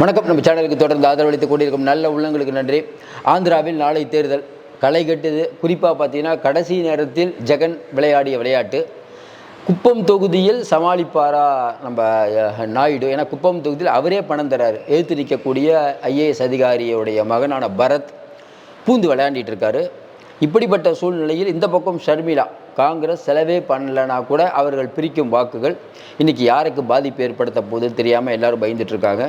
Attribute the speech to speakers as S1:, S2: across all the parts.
S1: வணக்கம். நம்ம சேனலுக்கு தொடர்ந்து ஆதரவளித்து கொண்டிருக்கும் நல்ல உள்ளங்களுக்கு நன்றி. ஆந்திராவில் நாளை தேர்தல். களை கட்டுது. குறிப்பாக பார்த்தீங்கன்னா கடைசி நேரத்தில் ஜெகன் விளையாடிய விளையாட்டு. குப்பம் தொகுதியில் சமாளிப்பாரா நம்ம நாயுடு? ஏன்னா குப்பம் தொகுதியில் அவரே பணம் தராரு. எழுத்து நிற்கக்கூடிய ஐஏஎஸ் அதிகாரியுடைய மகனான பரத் பூந்து விளையாண்டிட்டு இருக்காரு. இப்படிப்பட்ட சூழ்நிலையில் இந்த பக்கம் ஷர்மிளா காங்கிரஸ் செலவே பண்ணலைன்னா கூட அவர்கள் பிரிக்கும் வாக்குகள் இன்றைக்கி யாருக்கு பாதிப்பு ஏற்படுத்த போகுதுன்னு தெரியாமல் எல்லாரும் பயந்துட்டுருக்காங்க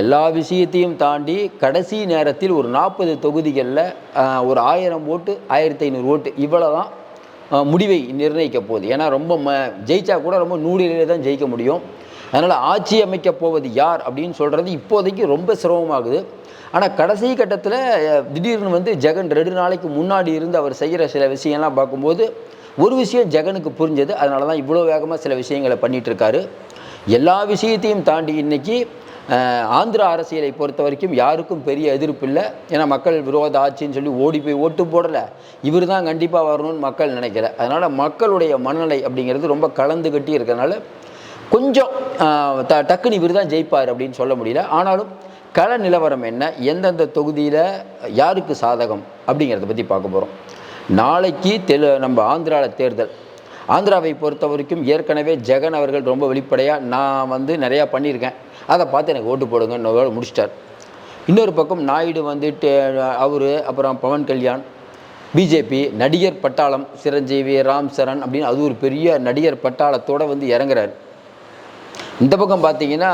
S1: எல்லா விஷயத்தையும் தாண்டி கடைசி நேரத்தில் ஒரு நாற்பது தொகுதிகளில் ஒரு ஆயிரம் ஓட்டு ஆயிரத்தி ஐநூறு ஓட்டு இவ்வளோ தான் முடிவை நிர்ணயிக்க போகுது. ஏன்னா ரொம்ப ம ஜெயிச்சா கூட ரொம்ப நூறிலே தான் ஜெயிக்க முடியும். அதனால் ஆட்சி அமைக்க போவது யார் அப்படின்னு சொல்கிறது இப்போதைக்கு ரொம்ப சிரமமாகுது. ஆனால் கடைசி கட்டத்தில் திடீர்னு வந்து ஜெகன் ரெண்டு நாளைக்கு முன்னாடி இருந்து அவர் செய்கிற சில விஷயம்லாம் பார்க்கும்போது ஒரு விஷயம் ஜெகனுக்கு புரிஞ்சது. அதனால தான் இவ்வளோ வேகமாக சில விஷயங்களை பண்ணிகிட்ருக்காரு எல்லா விஷயத்தையும் தாண்டி இன்னைக்கு ஆந்திரா அரசியலை பொறுத்த வரைக்கும் யாருக்கும் பெரிய எதிர்ப்பு இல்லை. ஏன்னா மக்கள் விரோத ஆட்சின்னு சொல்லி ஓடி போய் ஓட்டு போடலை. இவர் தான் கண்டிப்பாக வரணும்னு மக்கள் நினைக்கல. அதனால் மக்களுடைய மனநிலை அப்படிங்கிறது ரொம்ப கலந்து கட்டி இருக்கிறனால கொஞ்சம் த டக்குன்னு இவர் தான் ஜெயிப்பார் அப்படின்னு சொல்ல முடியல. ஆனாலும் கள நிலவரம் என்ன? எந்தெந்த தொகுதியில் யாருக்கு சாதகம் அப்படிங்கிறத பற்றி பார்க்க போகிறோம் நாளைக்கு தெலு நம்ம ஆந்திராவில் தேர்தல். ஆந்திராவை பொறுத்த வரைக்கும் ஏற்கனவே ஜெகன் அவர்கள் ரொம்ப வெளிப்படையாக நான் வந்து நிறையா பண்ணியிருக்கேன். அதை பார்த்து எனக்கு ஓட்டு போடுங்கன்னு முடிச்சிட்டார். இன்னொரு பக்கம் நாயுடு வந்துட்டு அவர் அப்புறம் பவன் கல்யாண் பிஜேபி நடிகர் பட்டாளம் சிரஞ்சீவி ராம் சரண் அப்படின்னு அது ஒரு பெரிய நடிகர் பட்டாளத்தோடு வந்து இறங்குறாரு. இந்த பக்கம் பார்த்தீங்கன்னா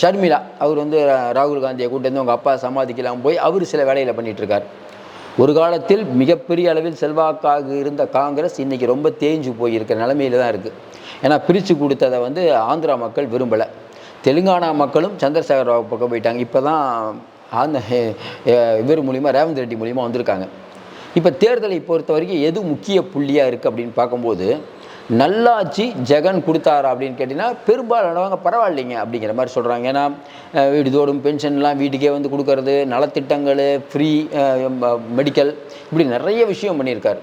S1: ஷர்மிளா அவர் வந்து ராகுல் காந்தியை கூட்டு வந்து அவங்க அப்பா சமாதிக்கலாம் போய் அவர் சில வேலைகளை பண்ணிகிட்ருக்கார் ஒரு காலத்தில் மிகப்பெரிய அளவில் செல்வாக்காக இருந்த காங்கிரஸ் இன்னைக்கு ரொம்ப தேஞ்சு போயிருக்கிற நிலமையில தான் இருக்குது ஏன்னா பிரித்து கொடுத்ததை வந்து ஆந்திரா மக்கள் விரும்பலை. தெலுங்கானா மக்களும் சந்திரசேகர ராவ் பக்கம் போயிட்டாங்க. இப்போ தான் அந்த இவர் மூலிமா ரேவந்த் ரெட்டி மூலிமா வந்திருக்காங்க. இப்போ தேர்தலை பொறுத்த வரைக்கும் எது முக்கிய புள்ளியாக இருக்குது அப்படின்னு பார்க்கும்போது நல்லாட்சி ஜெகன் கொடுத்தாரா அப்படின்னு கேட்டிங்கன்னா பெரும்பாலானவங்க பரவாயில்லைங்க அப்படிங்கிற மாதிரி சொல்கிறாங்க ஏன்னா அஹ், வீடுதோறும் பென்ஷன்லாம் வீட்டுக்கே வந்து கொடுக்கறது நலத்திட்டங்கள் ஃப்ரீ மெடிக்கல் இப்படி நிறைய விஷயம் பண்ணியிருக்காரு.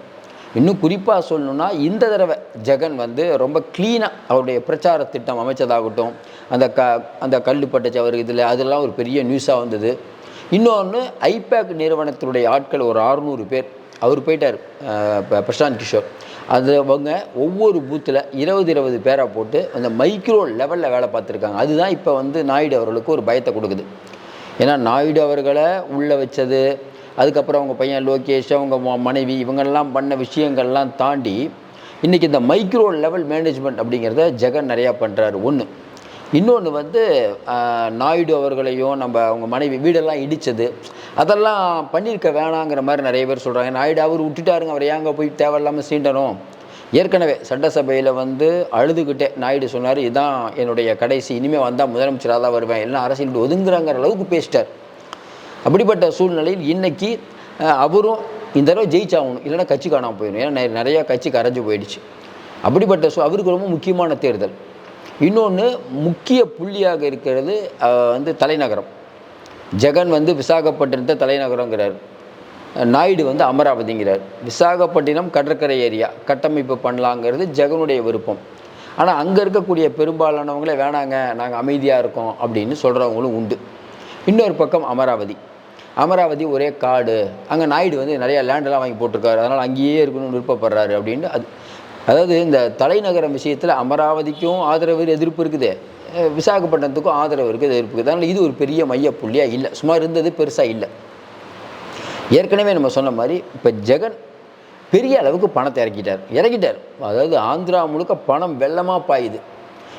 S1: இன்னும் குறிப்பாக சொல்லணும்னா இந்த தடவை ஜெகன் வந்து ரொம்ப க்ளீனாக அவருடைய பிரச்சார திட்டம் அமைச்சதாகட்டும் அந்த க அந்த கல்லுப்பட்ட சவர் இதில் அதெல்லாம் ஒரு பெரிய நியூஸாக வந்தது. இன்னொன்று ஐபேக் நிறுவனத்தினுடைய ஆட்கள் ஒரு அறுநூறு பேர். அவர் போயிட்டார் இப்போ பிரசாந்த் கிஷோர். அது அவங்க ஒவ்வொரு பூத்தில் இருபது இருபது பேரை போட்டு அந்த மைக்ரோ லெவலில் வேலை பார்த்துருக்காங்க. அதுதான் இப்போ வந்து நாயுடு அவர்களுக்கு ஒரு பயத்தை கொடுக்குது. ஏன்னா நாயுடு அவர்களை உள்ளே வச்சது அதுக்கப்புறம் அவங்க பையன் லோகேஷ் அவங்க மனைவி இவங்கெல்லாம் பண்ண விஷயங்கள்லாம் தாண்டி இன்றைக்கி இந்த மைக்ரோ லெவல் மேனேஜ்மெண்ட் அப்படிங்கிறத ஜெகன் நிறையா பண்ணுறாரு ஒன்று இன்னொன்று வந்து நாயுடு அவர்களையும் நம்ம அவங்க மனைவி வீடெல்லாம் இடித்தது அதெல்லாம் பண்ணியிருக்க வேணாங்கிற மாதிரி நிறைய பேர் சொல்கிறாங்க நாயுடு அவர் விட்டுட்டாருங்க அவர் ஏங்க போய் தேவையில்லாமல் சீண்டணும்? ஏற்கனவே சட்டசபையில் வந்து அழுதுகிட்டே நாயுடு சொன்னார் இதான் என்னுடைய கடைசி இனிமேல் வந்தால் முதலமைச்சராக தான் வருவேன். எல்லாம் அரசியல் ஒதுங்குறாங்கிற அளவுக்கு பேசிட்டார். அப்படிப்பட்ட சூழ்நிலையில் இன்றைக்கி அவரும் இந்த தடவை ஜெயிச்சாகணும் இல்லைன்னா கட்சி காணாமல் போயிடும். ஏன்னா நிறையா கட்சி கரைஞ்சு போயிடுச்சு. அப்படிப்பட்ட சூ அவருக்கு ரொம்ப முக்கியமான தேர்தல். இன்னொன்று முக்கிய புள்ளியாக இருக்கிறது வந்து தலைநகரம். ஜெகன் வந்து விசாகப்பட்டினத்தை தலைநகரங்கிறார் நாயுடு வந்து அமராவதிங்கிறார். விசாகப்பட்டினம் கடற்கரை ஏரியா கட்டமைப்பு பண்ணலாங்கிறது ஜெகனுடைய விருப்பம். ஆனால் அங்கே இருக்கக்கூடிய பெரும்பாலானவங்களே வேணாங்க நாங்கள் அமைதியாக இருக்கோம் அப்படின்னு சொல்கிறவங்களும் உண்டு. இன்னொரு பக்கம் அமராவதி. அமராவதி ஒரே காடு. அங்கே நாயுடு வந்து நிறையா லேண்டெல்லாம் வாங்கி போட்டிருக்காரு. அதனால் அங்கேயே இருக்கணும்னு விருப்பப்படுறாரு அப்படின்னு அது அதாவது இந்த தலைநகரம் விஷயத்தில் அமராவதிக்கும் ஆதரவு எதிர்ப்பு இருக்குது. விசாகப்பட்டினத்துக்கும் ஆதரவு இருக்குது எதிர்ப்பு இருக்குது. அதனால் இது ஒரு பெரிய மைய புள்ளியாக இல்லை. சும்மா இருந்தது பெருசாக இல்லை. ஏற்கனவே நம்ம சொன்ன மாதிரி இப்போ ஜெகன் பெரிய அளவுக்கு பணத்தை இறக்கிட்டார். இறக்கிட்டார். அதாவது ஆந்திரா முழுக்க பணம் வெள்ளமாக பாயுது.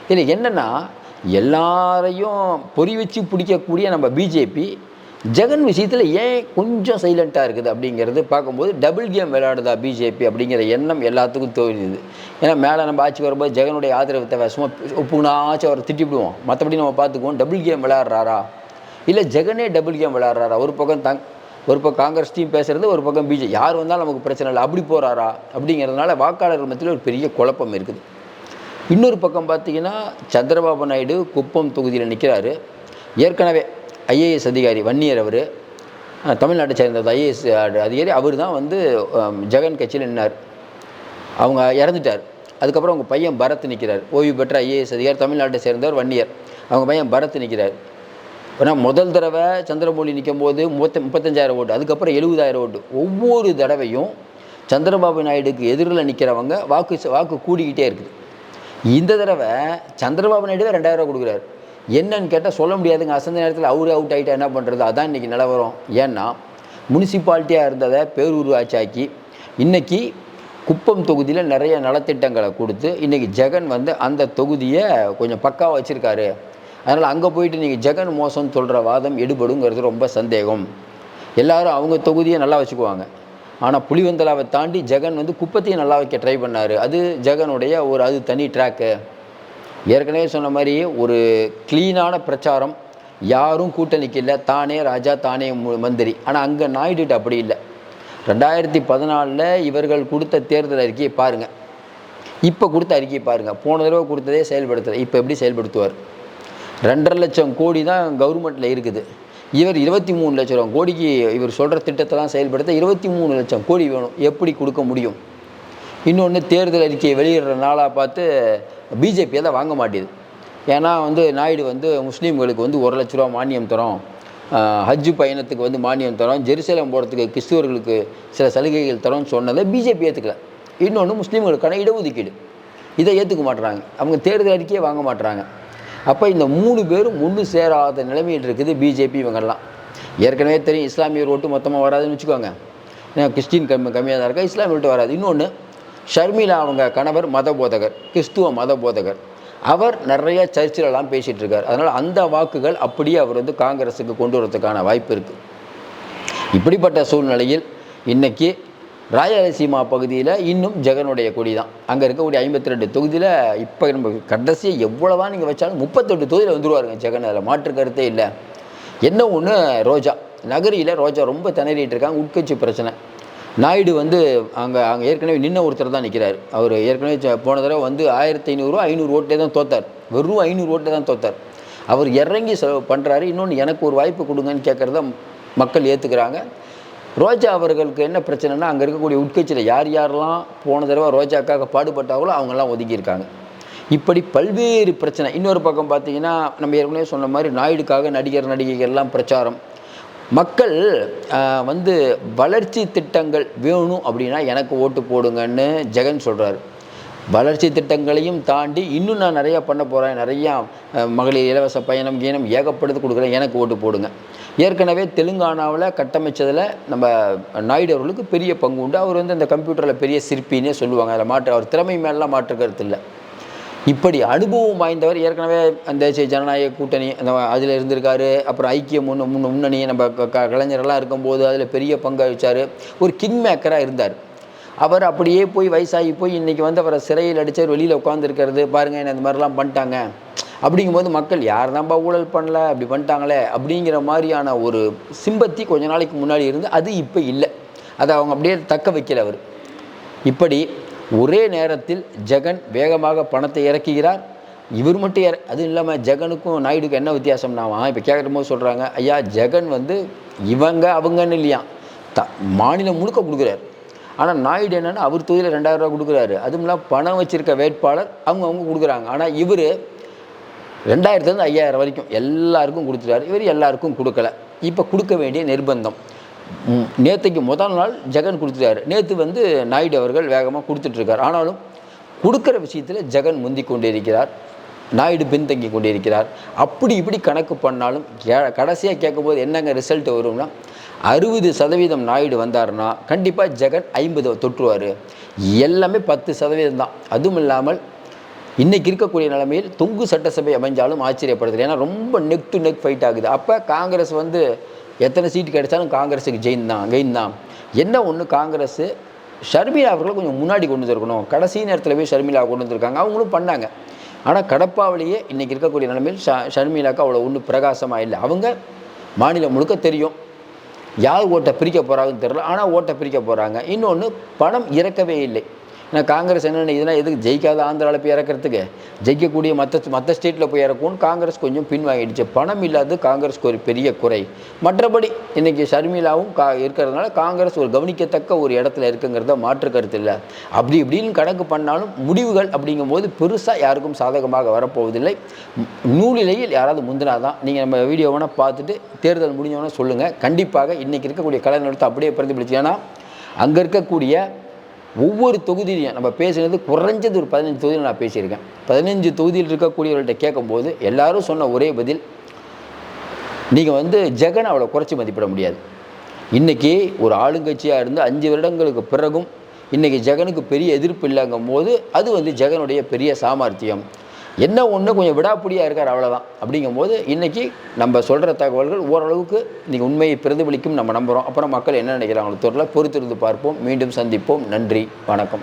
S1: இதில் என்னென்னா எல்லாரையும் பொறி வச்சு பிடிக்கக்கூடிய நம்ம பிஜேபி ஜெகன் விஷயத்தில் ஏன் கொஞ்சம் சைலண்ட்டாக இருக்குது அப்படிங்கிறது பார்க்கும்போது டபுள் கேம் விளையாடுதா பிஜேபி அப்படிங்கிற எண்ணம் எல்லாத்துக்கும் தோணுது ஏன்னா மேலே நம்ம ஆட்சி வரும்போது ஜெகனுடைய ஆதரவு தேவை. சும்மா உப்புனாச்சும் அவரை திட்டிவிடுவோம். மற்றபடி நம்ம பார்த்துக்குவோம் டபுள் கேம் விளையாடுறாரா? இல்லை ஜெகனே டபுள் கேம் விளையாடுறாரா? ஒரு பக்கம் தங் ஒரு பக்கம் காங்கிரஸ் டீம் பேசுகிறது ஒரு பக்கம் பிஜே யார் வந்தாலும் நமக்கு பிரச்சனை இல்லை. அப்படி போகிறாரா அப்படிங்கிறதுனால வாக்காளர்கள் மத்தியில் ஒரு பெரிய குழப்பம் இருக்குது. இன்னொரு பக்கம் பார்த்தீங்கன்னா சந்திரபாபு நாயுடு குப்பம் தொகுதியில் நிற்கிறாரு ஏற்கனவே ஐஏஎஸ் அதிகாரி வன்னியர் அவர் தமிழ்நாட்டை சேர்ந்த ஐஏஎஸ் அதிகாரி அவர் தான் வந்து ஜெகன் கட்சியில் நின்னார். அவங்க இறந்துட்டார். அதுக்கப்புறம் அவங்க பையன் பரத் நிற்கிறார் ஓய்வு பெற்ற ஐஏஎஸ் அதிகாரி தமிழ்நாட்டை சேர்ந்தவர் வன்னியர். அவங்க பையன் பரத் நிற்கிறார் ஏன்னா முதல் தடவை சந்திரமௌலி நிற்கும் போது முப்பத்தி முப்பத்தஞ்சாயிரம் ஓட்டு அதுக்கப்புறம் எழுபதாயிரம் ஓட்டு. ஒவ்வொரு தடவையும் சந்திரபாபு நாயுடுக்கு எதிரில் நிற்கிறவங்க வாக்கு வாக்கு கூடிக்கிட்டே இருக்குது. இந்த தடவை சந்திரபாபு நாயுடு தான் ரெண்டாயிரம் ரூபா கொடுக்குறாரு. என்னன்னு கேட்டால் சொல்ல முடியாதுங்க. அசந்த நேரத்தில் அவரு அவுட் ஆகிட்டா என்ன பண்ணுறது அதான் இன்றைக்கி நிலவரம். ஏன்னா முனிசிபாலிட்டியாக இருந்ததை பேரூராட்சாக்கி இன்றைக்கி குப்பம் தொகுதியில் நிறைய நலத்திட்டங்களை கொடுத்து இன்றைக்கி ஜெகன் வந்து அந்த தொகுதியை கொஞ்சம் பக்காவாக வச்சுருக்காரு. அதனால் அங்கே போயிட்டு நீங்கள் ஜெகன் மோசம்னு சொல்கிற வாதம் எடுபடுங்கிறது ரொம்ப சந்தேகம். எல்லாரும் அவங்க தொகுதியை நல்லா வச்சுக்குவாங்க. ஆனால் புலிவந்தலாவை தாண்டி ஜெகன் வந்து குப்பத்தையும் நல்லா வைக்க ட்ரை பண்ணார். அது ஜெகனுடைய ஒரு அது தனி ட்ராக்கு ஏற்கனவே சொன்ன மாதிரி ஒரு க்ளீனான பிரச்சாரம் யாரும் கூட்டணிக்கு இல்லை தானே ராஜா தானே மந்திரி. ஆனால் அங்கே நாயுடுட்டு அப்படி இல்லை. ரெண்டாயிரத்தி பதினாலில் இவர்கள் கொடுத்த தேர்தல் அறிக்கையை பாருங்கள் இப்போ கொடுத்த அறிக்கையை பாருங்கள் போன தடவை கொடுத்ததே செயல்படுத்தலை இப்போ எப்படி செயல்படுத்துவார்? ரெண்டரை லட்சம் கோடி தான் கவர்மெண்ட்டில் இருக்குது. இவர் இருபத்தி மூணு லட்சம் கோடிக்கு இவர் சொல்கிற திட்டத்தெல்லாம் செயல்படுத்த இருபத்தி மூணு லட்சம் கோடி வேணும். எப்படி கொடுக்க முடியும்? இன்னொன்று தேர்தல் அறிக்கையை வெளியிடுற நாளாக பார்த்து பிஜேபி அதை வாங்க மாட்டேது ஏன்னா வந்து நாயுடு வந்து முஸ்லீம்களுக்கு வந்து ஒரு லட்ச ரூபா மானியம் தரோம். ஹஜ்ஜு பயணத்துக்கு வந்து மானியம் தரோம். ஜெருசலம் போகிறதுக்கு கிறிஸ்துவர்களுக்கு சில சலுகைகள் தரோம்னு சொன்னதை பிஜேபி ஏற்றுக்கல இன்னொன்று முஸ்லீம்களுக்கான இடஒதுக்கீடு. இதை ஏற்றுக்க மாட்றாங்க. அவங்க தேர்தல் அறிக்கையே வாங்க மாட்றாங்க. அப்போ இந்த மூணு பேரும் ஒன்று சேராத நிலைமையில் இருக்குது பிஜேபி இவங்கெல்லாம். ஏற்கனவே தெரியும் இஸ்லாமியர் ஓட்டு மொத்தமாக வராதுன்னு வச்சுக்கோங்க. ஏன்னா கிறிஸ்டின் கம்மி கம்மியாக தான் இருக்கா இஸ்லாமிய ஓட்டு வராது. இன்னொன்று ஷர்மிளா அவங்க கணவர் மத போதகர் கிறிஸ்துவ மத போதகர் அவர் நிறைய சர்ச்சிலலாம் பேசிகிட்டு இருக்கார் அதனால் அந்த வாக்குகள் அப்படியே அவர் வந்து காங்கிரஸுக்கு கொண்டு வரதுக்கான வாய்ப்பு இருக்குது இப்படிப்பட்ட சூழ்நிலையில் இன்றைக்கி ராயலசீமா பகுதியில் இன்னும் ஜெகனுடைய கொடி தான் அங்கே இருக்கக்கூடிய ஐம்பத்தி ரெண்டு தொகுதியில் இப்போ நம்ம கடைசியாக எவ்வளோதான் நீங்கள் வச்சாலும் முப்பத்தெட்டு தொகுதியில் வந்துடுவாருங்க ஜெகன். அதில் மாற்று கருத்தே இல்லை. என்ன ஒன்று ரோஜா. நகரியில் ரோஜா ரொம்ப திணறிட்டு இருக்காங்க. உட்கட்சி பிரச்சனை. நாயுடு வந்து அங்கே அங்கே ஏற்கனவே நின்ன ஒருத்தர் தான் நிற்கிறார் அவர் ஏற்கனவே போன தடவை வந்து ஆயிரத்தி ஐநூறுரூவா ஐநூறு ஓட்டே தான் தோத்தார். வெறும் ஐநூறு ஓட்டே தான் தோத்தார். அவர் இறங்கி செலவு பண்ணுறாரு இன்னொன்று எனக்கு ஒரு வாய்ப்பு கொடுங்கன்னு கேட்குறத மக்கள் ஏற்றுக்கிறாங்க ரோஜா அவர்களுக்கு என்ன பிரச்சனைனா அங்கே இருக்கக்கூடிய உட்கட்சியில் யார் யாரெல்லாம் போன தடவை ரோஜாக்காக பாடுபட்டாங்களோ அவங்கெல்லாம் ஒதுக்கியிருக்காங்க. இப்படி பல்வேறு பிரச்சனை. இன்னொரு பக்கம் பார்த்தீங்கன்னா நம்ம ஏற்கனவே சொன்ன மாதிரி நாயுடுக்காக நடிகர் நடிகைகள்லாம் பிரச்சாரம். மக்கள் வந்து வளர்ச்சி திட்டங்கள் வேணும் அப்படின்னா எனக்கு ஓட்டு போடுங்கன்னு ஜெகன் சொல்கிறார் வளர்ச்சி திட்டங்களையும் தாண்டி இன்னும் நான் நிறையா பண்ண போகிறேன் நிறையா மகளிர் இலவச பயணம் கீனம் ஏகப்படுத்தி கொடுக்குறேன். எனக்கு ஓட்டு போடுங்க. ஏற்கனவே தெலுங்கானாவில் கட்டமைச்சதில் நம்ம நாயுடு அவர்களுக்கு பெரிய பங்கு உண்டு. அவர் வந்து அந்த கம்ப்யூட்டரில் பெரிய சிற்பின்னே சொல்லுவாங்க. அதில் மாற்று அவர் திறமை மேலாம் மாற்று கருத்து இல்லை. இப்படி அனுபவம் வாய்ந்தவர் ஏற்கனவே அந்த தேசிய ஜனநாயக கூட்டணி அந்த அதில் இருந்திருக்காரு. அப்புறம் ஐக்கிய முன் முன்னணி நம்ம க- க- கலைஞரெல்லாம் இருக்கும்போது அதில் பெரிய பங்கு வகிச்சார். ஒரு கிங் மேக்கராக இருந்தார். அவர் அப்படியே போய் வயசாகி போய் இன்றைக்கி வந்து அவரை சிறையில் அடித்தவர் வெளியில் உட்காந்துருக்கிறது பாருங்கள் என்ன இந்த மாதிரிலாம் பண்ணிட்டாங்க. அப்படிங்கும்போது மக்கள் யார் தான்ப்பா ஊழல் பண்ணல? அப்படி பண்ணிட்டாங்களே? அப்படிங்கிற மாதிரியான ஒரு சிம்பத்தி கொஞ்ச நாளைக்கு முன்னாடி இருந்து அது இப்போ இல்லை. அதை அவங்க அப்படியே தக்க வைக்கல அவர். இப்படி ஒரே நேரத்தில் ஜெகன் வேகமாக பணத்தை இறக்குகிறார். இவர் மட்டும் இற அதுவும் இல்லாமல் ஜெகனுக்கும் நாயுடுக்கும் என்ன வித்தியாசம்னாவா இப்போ கேட்குற போது சொல்கிறாங்க ஐயா ஜெகன் வந்து இவங்க அவங்கன்னு இல்லையா? த மாநிலம் முழுக்க கொடுக்குறாரு. ஆனால் நாயுடு என்னென்னா அவர் தொகுதியில் ரெண்டாயிரரூவா கொடுக்குறாரு. அதுவும் இல்லாமல் பணம் வச்சுருக்க வேட்பாளர் அவங்க அவங்க கொடுக்குறாங்க. ஆனால் இவர் ரெண்டாயிரத்துலேருந்து ஐயாயிரம் வரைக்கும் எல்லாருக்கும் கொடுத்துட்டாரு. இவர் எல்லாருக்கும் கொடுக்கல. இப்போ கொடுக்க வேண்டிய நிர்பந்தம். நேற்றுக்கு முதல் நாள் ஜெகன் கொடுத்துட்டாரு. நேற்று வந்து நாயுடு அவர்கள் வேகமாக கொடுத்துட்ருக்கார். ஆனாலும் கொடுக்குற விஷயத்தில் ஜெகன் முந்தி கொண்டிருக்கிறார். நாயுடு பின்தங்கி கொண்டிருக்கிறார். அப்படி இப்படி கணக்கு பண்ணாலும் கடைசியாக கேட்கும்போது என்னங்க ரிசல்ட் வரும்னா அறுபது சதவீதம் நாயுடு வந்தாருன்னா கண்டிப்பாக ஜெகன் ஐம்பது தொற்றுவார் எல்லாமே பத்து சதவீதம் தான். அதுவும் இல்லாமல் இன்றைக்கி இருக்கக்கூடிய நிலைமையில் தொங்கு சட்டசபை அமைஞ்சாலும் ஆச்சரியப்படுது. ஏன்னா ரொம்ப நெக் டு நெக் ஃபைட் ஆகுது. அப்போ காங்கிரஸ் வந்து எத்தனை சீட் கிடைச்சாலும் காங்கிரஸுக்கு ஜெயின் தான் கெயின் தான். என்ன ஒன்று காங்கிரஸ் ஷர்மிளா அவர்களை கொஞ்சம் முன்னாடி கொண்டு வந்துருக்கணும். கடைசி நேரத்தில் போய் ஷர்மிளா கொண்டு வந்திருக்காங்க. அவங்களும் பண்ணாங்க. ஆனால் கடப்பாவிலேயே இன்றைக்கி இருக்கக்கூடிய நிலைமையில் ஷ ஷர்மிலாவுக்கு அவ்வளோ ஒன்றும் பிரகாசமாக இல்லை. அவங்க மாநிலம் முழுக்க தெரியும். யார் ஓட்டை பிரிக்க போகிறாங்கன்னு தெரில ஆனால் ஓட்டை பிரிக்க போகிறாங்க இன்னொன்று பணம் இறக்கவே இல்லை. ஏன்னா காங்கிரஸ் என்ன நினைக்குதுன்னா எதுக்கு ஜெயிக்காத ஆந்திராவில் போய் இறக்கிறதுக்கு? ஜெயிக்கக்கூடிய மற்ற மற்ற ஸ்டேட்டில் போய் இறக்கும்னு காங்கிரஸ் கொஞ்சம் பின்வாங்கிடுச்சு. பணம் இல்லாத காங்கிரஸ்க்கு ஒரு பெரிய குறை. மற்றபடி இன்றைக்கி ஷர்மிளாவும் கா இருக்கிறதுனால காங்கிரஸ் ஒரு கவனிக்கத்தக்க ஒரு இடத்துல இருக்குங்கிறத மாற்று கருத்து இல்லை. அப்படி இப்படின்னு கணக்கு பண்ணாலும் முடிவுகள் அப்படிங்கும்போது பெருசாக யாருக்கும் சாதகமாக வரப்போவதில்லை. நூலிலையில் யாராவது முந்தினா தான் நீங்கள் நம்ம வீடியோ வேணால் பார்த்துட்டு தேர்தல் முடிஞ்சவொன்னே சொல்லுங்கள் கண்டிப்பாக இன்றைக்கி இருக்கக்கூடிய கலை நிலத்தை அப்படியே பிரதிபலிச்சு. ஏன்னா அங்கே இருக்கக்கூடிய ஒவ்வொரு தொகுதியிலையும் நம்ம பேசுனது குறைஞ்சது ஒரு பதினஞ்சு தொகுதியில் நான் பேசியிருக்கேன். பதினஞ்சு தொகுதியில் இருக்கக்கூடியவர்கள்ட்ட கேட்கும்போது எல்லாரும் சொன்ன ஒரே பதில் நீங்கள் வந்து ஜெகன் அவ்வளோ குறைச்சி மதிப்பிட முடியாது. இன்றைக்கி ஒரு ஆளுங்கட்சியாக இருந்து அஞ்சு வருடங்களுக்கு பிறகும் இன்றைக்கி ஜெகனுக்கு பெரிய எதிர்ப்பு இல்லைங்கும் போது அது வந்து ஜெகனுடைய பெரிய சாமர்த்தியம். என்ன ஒன்று கொஞ்சம் விடாப்பிடியாக இருக்கார் அவ்வளோதான் அப்படிங்கும்போது இன்றைக்கி நம்ம சொல்கிற தகவல்கள் ஓரளவுக்கு இன்றைக்கி உண்மையை பிரதிபலிக்கும் நம்ம நம்புகிறோம் அப்புறம் மக்கள் என்ன நினைக்கிறாங்களோ தெரியல. பொறுத்திருந்து பார்ப்போம். மீண்டும் சந்திப்போம். நன்றி. வணக்கம்.